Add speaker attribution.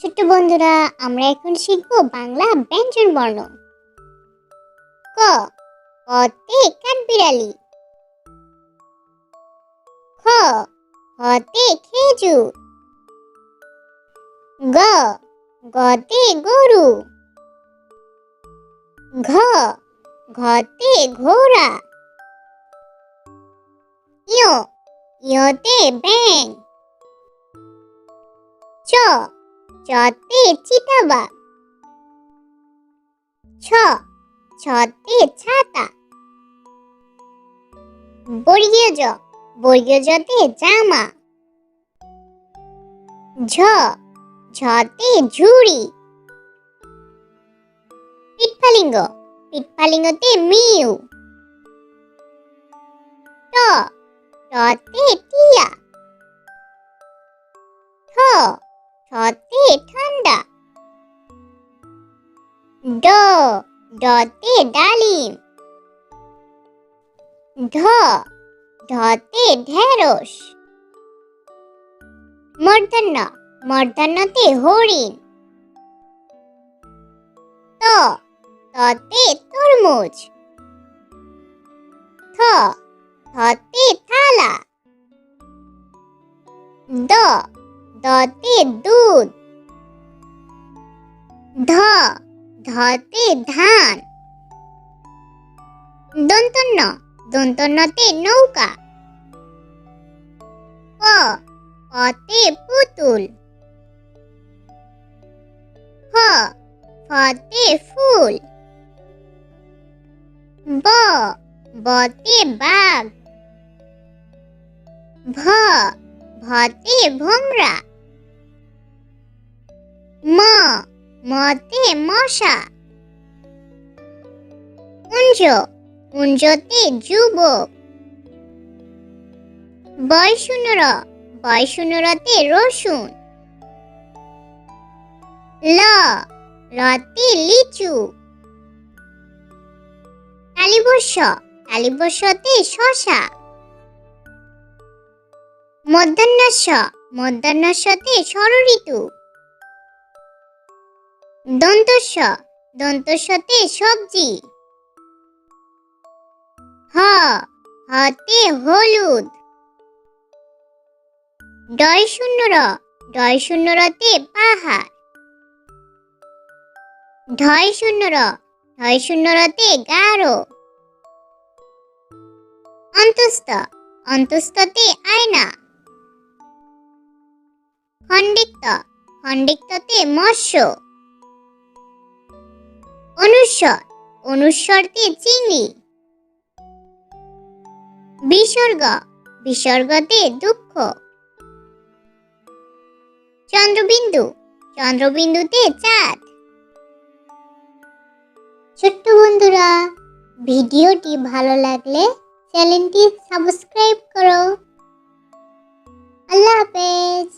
Speaker 1: ছোট্ট বন্ধুরা, আমরা এখন শিখব বাংলা ব্যঞ্জন বর্ণ। ক কতে কাঠবিড়ালি। খ, হতে খেজুর। গ, গতে গরু। ঘ, ঘতে ঘোড়া। ইয় ইয়তে ব্যাং চ চতে চিতাবাঘ ছ, ছতে ছাতা। বর্গীয় জ বর্গীয় জতে জামা। ঝ ঝতে ঝুড়ি। পিটফালিঙ্গ পিটফালিঙ্গতে মিউ। ট, টতে ঠতে ঠান্ডা। ড ডতে ডালিম। ঢ ঢতে ঢেঁড়স। মর্দন্য মর্দন্যতে হরিণ। ত ততে তরমুজ। থ থতে থালা। দ দতে দুধ। ধ ধতে ধান। দন্তন্য দন্তন্যতে নৌকা। প পতে পুতুল। ফ ফতে ফুল। ব, বতে বাঘ। ভ ভতে ভোমরা। মতে, মশা। কুঞ্জ, কুঞ্জতে, যুবক। বয়শূন্যর বয়শূন্যরতে রসুন। ল রতে লিচু। কালিবর্ষ, কালিবর্ষতে, শশা। মধ্যাহ্নস্য, মধ্যাহ্নস্যতে, ষড়ঋতু। দন্তস্য দন্তস্যতে সবজি। হ, হতে হলুদ। ডয় শূন্যর ডয় শূন্যরতে পাহাড়। ঢয় শূন্যর ঢয় শূন্যরতে গাঢ় অন্তস্থ, অন্তস্থতে আয়না। খণ্ডিক্ত, খণ্ডিক্ততে মৎস্য। অনুস্বর অনুস্বরতে চিংড়ি বিসর্গ, বিসর্গতে দুঃখ। চন্দ্রবিন্দু, চন্দ্রবিন্দুতে চাঁদ। ছোট্ট বন্ধুরা, ভিডিওটি ভালো লাগলে চ্যানেলটি সাবস্ক্রাইব করো। আল্লাহ হাফেজ।